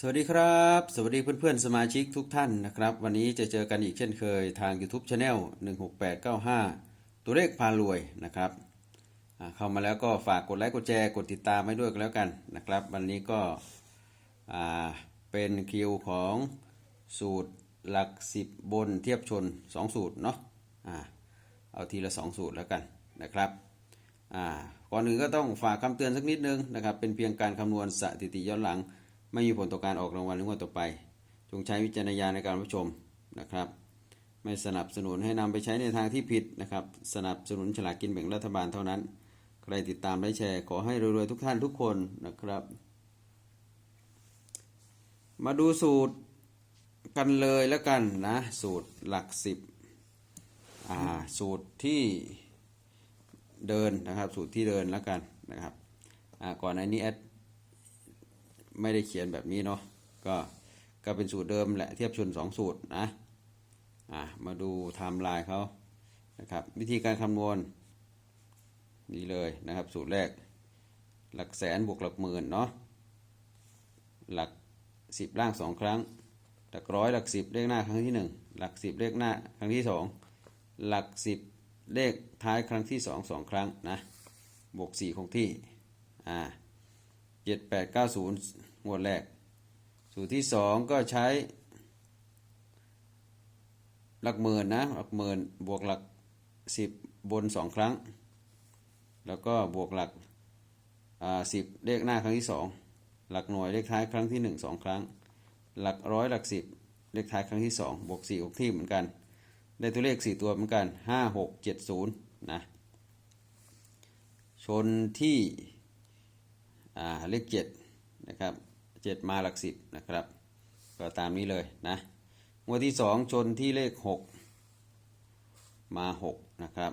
สวัสดีครับ สวัสดีเพื่อนๆ สมาชิกทุกท่านนะครับ วันนี้จะเจอกันอีกเช่นเคยทาง YouTube Channel 16895 ตัวเลขพารวยนะครับเข้ามาแล้วก็ฝากกดไลค์กดแชร์กดติดตามให้ด้วยกันแล้วกันนะครับ วันนี้ก็เป็นคิวของสูตรหลัก 10 บนเทียบชน 2 สูตรเนาะอ่าเอาทีละ 2 สูตรแล้วกันนะครับก่อนอื่นก็ต้องฝากคำเตือนสักนิดนึงนะครับเป็นเพียงการคำนวณสถิติย้อนหลัง ไม่มีผลต่อการออกรางวัลหรืองวดต่อไป จงใช้วิจารณญาณในการรับชมนะครับ ไม่สนับสนุนให้นำไปใช้ในทางที่ผิดนะครับ สนับสนุนฉลากกินแบ่งรัฐบาลเท่านั้น ใครติดตามได้แชร์ ขอให้รวยๆทุกท่านทุกคนนะครับ มาดูสูตรกันเลยแล้วกันนะ สูตรหลักสิบอ่าสูตรที่เดินนะครับ สูตรที่เดินแล้วกันนะครับอ่าก่อนหน้านี้แอด ไม่ได้เขียนแบบนี้เนาะก็ก็เป็นสูตรเดิมแหละเทียบชนสองสูตรนะอะมาดูไทม์ไลน์เขานะครับวิธีการคำนวณนี่เลยนะครับ สูตรแรก หลักแสนบวกหลักหมื่นเนาะหลักสิบล่างสองครั้ง หลักร้อยหลักสิบเลขหน้าครั้งที่หนึ่งหลักสิบเลขหน้าครั้งที่สองหลักสิบเลขท้ายครั้งที่สองสองครั้งนะบวกสี่คงที่อ่าเจ็ดแปดเก้าศู งวดแรก สูตรที่สองก็ใช้ หลักหมื่นนะหลักหมื่นบวกหลักสิบบนสองครั้ง แล้วก็บวกหลักสิบเลขหน้าครั้งที่สองหลักหน่วยเลขท้ายครั้งที่หนึ่งสองครั้ง หลักร้อยหลักสิบเลขท้ายครั้งที่สองบวกสี่หกที่เหมือนกัน ได้ตัวเลขสี่ตัวเหมือนกันห้าหกเจ็ดศูนย์นะชนที่เลขเจ็ดนะครับ เจ็ดมาหลักสิบนะครับ ก็ตามนี้เลยนะงวดที่สองชนที่เลขหกมาหกนะครับ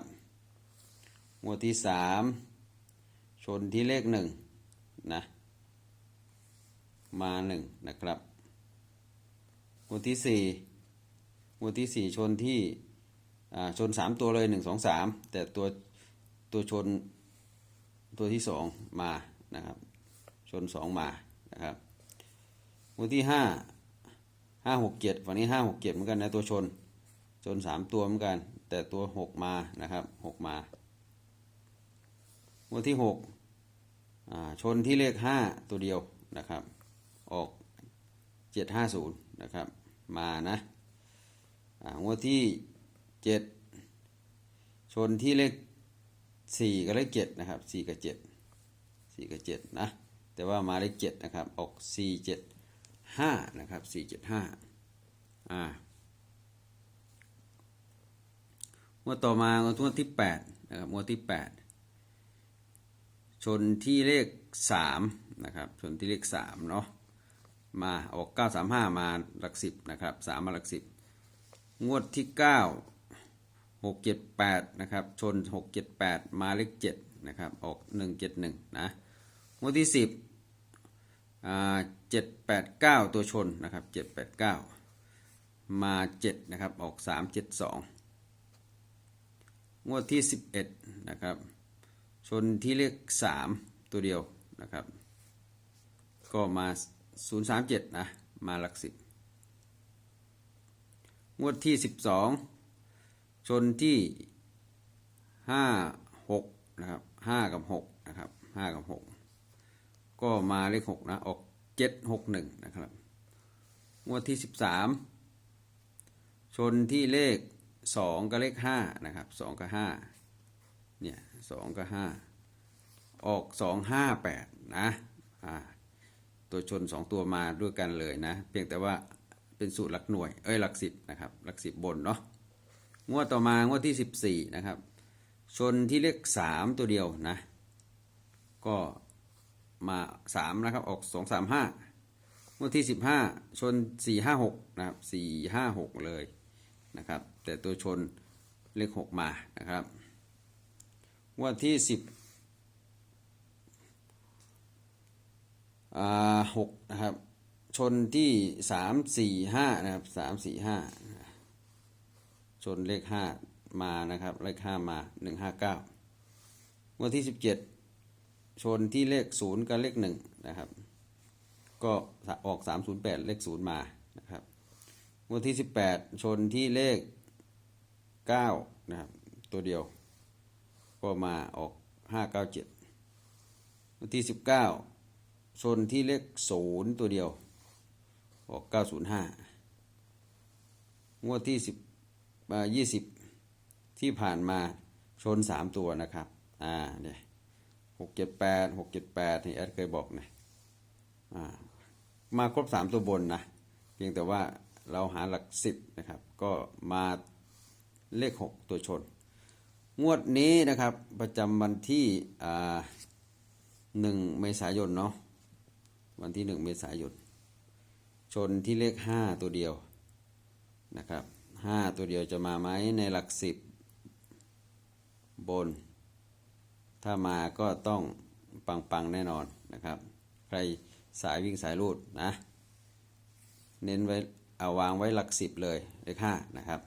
งวดที่สามชนที่เลขหนึ่งนะมาหนึ่งนะครับงวดที่สี่งวดที่สี่ชนที่ชนสามตัวเลยหนึ่งสองสามแต่ตัวตัวชนตัวที่สองมานะครับ ชนสองมานะครับ วดที่ห้าห้าหกเจ็ดฝั่งนี้ห้าหกเจ็ดเหมือนกันนะตัวชน ชนสามตัวเหมือนกัน แต่ตัวหกมานะครับหกมางวดที่หกชนที่เลขห้าตัวเดียวนะครับ ออกเจ็ดห้าศูนย์นะครับมานะอ่างวดที่เจ็ดชนที่เลขสี่กับเลขเจ็ดนะครับสี่กับเจ็ดสี่กับเจ็ดนะแต่ว่ามาเลขเจ็ดนะครับออกสี่เจ็ด ห้านะครับสี่เจ็ดห้าอ่างวดต่อมางวดที่แปดนะครับงวดที่แปดชนที่เลขสามนะครับ ชนที่เลขสามเนาะ มาออกเก้าสามห้ามาหลักสิบนะครับสามาหลักสิบงวดที่เก้าหกเจ็ดแปดนะครับ ชนหกเจ็ดแปดมาเลขเจ็ดนะครับ ออกหนึ่งเจ็ดหนึ่งนะ งวดที่สิบ เจ็ดแปดเก้าตัวชนนะครับเจ็ดแปดเก้ามาเจ็ดนะครับออกสามเจ็ดสองงวดที่สิบเอ็ดนะครับชนที่เลขสามตัวเดียวนะครับ ก็มาศูนย์สามเจ็ดนะมาหลักสิบงวดที่สิบสองชนที่ห้าหกนะครับห้ากับหกนะครับห้ากับหก ก็มาเลขหกนะ ออกเจ็ดหกหนึ่งนะครับ งวดที่สิบสามชนที่เลขสองกับเลขห้านะครับสองกับห้าเนี่ยสองกับห้าออกสองห้าแปดนะอ่าตัวชนสองตัวมาด้วยกันเลยนะ เพียงแต่ว่าเป็นสูตรหลักหน่วย เอ้ยหลักสิบนะครับหลักสิบบนเนาะงวดต่อมางวดที่สิบสี่นะครับ ชนที่เลขสามตัวเดียวนะ ก็ มาสามนะครับออกสองสามห้างวดที่สิบห้าชนสี่ห้าหกนะครับสี่ห้าหกเลยนะครับ แต่ตัวชนเลขหกมานะครับงวดที่สิบหกนะครับ ชนที่สามสี่ห้านะครับสามสี่ห้าชนเลขห้ามานะครับ เลขห้ามาหนึ่งห้าเก้างวดที่สิบเจ็ด ชนที่เลขศูนย์กับเลขหนึ่งนะครับ ก็ออกสามศูนย์แปดเลขศูนย์มานะครับงวดที่สิบแปดชนที่เลขเก้านะครับ ตัวเดียว ก็มาออกห้าเก้าเจ็ดงวันที่สิบเก้าชนที่เลขศูนย์ตัวเดียว ออกเก้าศูนย์ห้างวดที่สิบยี่สิบที่ผ่านมาชนสามตัวนะครับ อ่าเนี่ย หกเจ็ดแปดหกเจ็ดแปดที่แอดเคยบอกนะอ่ามาครบสามตัวบนนะ เพียงแต่ว่าเราหาหลักสิบนะครับ ก็มาเลขหกตัวชน งวดนี้นะครับประจำวันที่หนึ่งเมษายนเนาะวันที่หนึ่งเมษายนชนที่เลขห้าตัวเดียวนะครับห้าตัวเดียวจะมาไหมในหลักสิบบน ถ้ามาก็ต้องปังๆแน่นอนนะครับ ใครสายวิ่งสายรูดนะ เน้นไว้เอาวางไว้หลักสิบเลยเลขห้านะครับ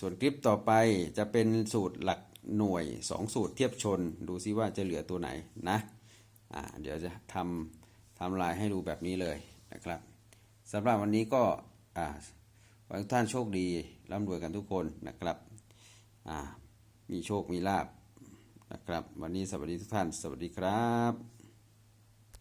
ส่วนคลิปต่อไปจะเป็นสูตรหลักหน่วย 2 สูตรเทียบชน ดูซิว่าจะเหลือตัวไหนนะเดี๋ยวจะทำทำลายให้ดูแบบนี้เลยนะครับสำหรับวันนี้ก็ขอให้ทุกท่านโชคดีร่ำรวยกันทุกคนนะครับ มีโชคมีลาบ นะครับ วันนี้สวัสดีทุกท่าน สวัสดีครับ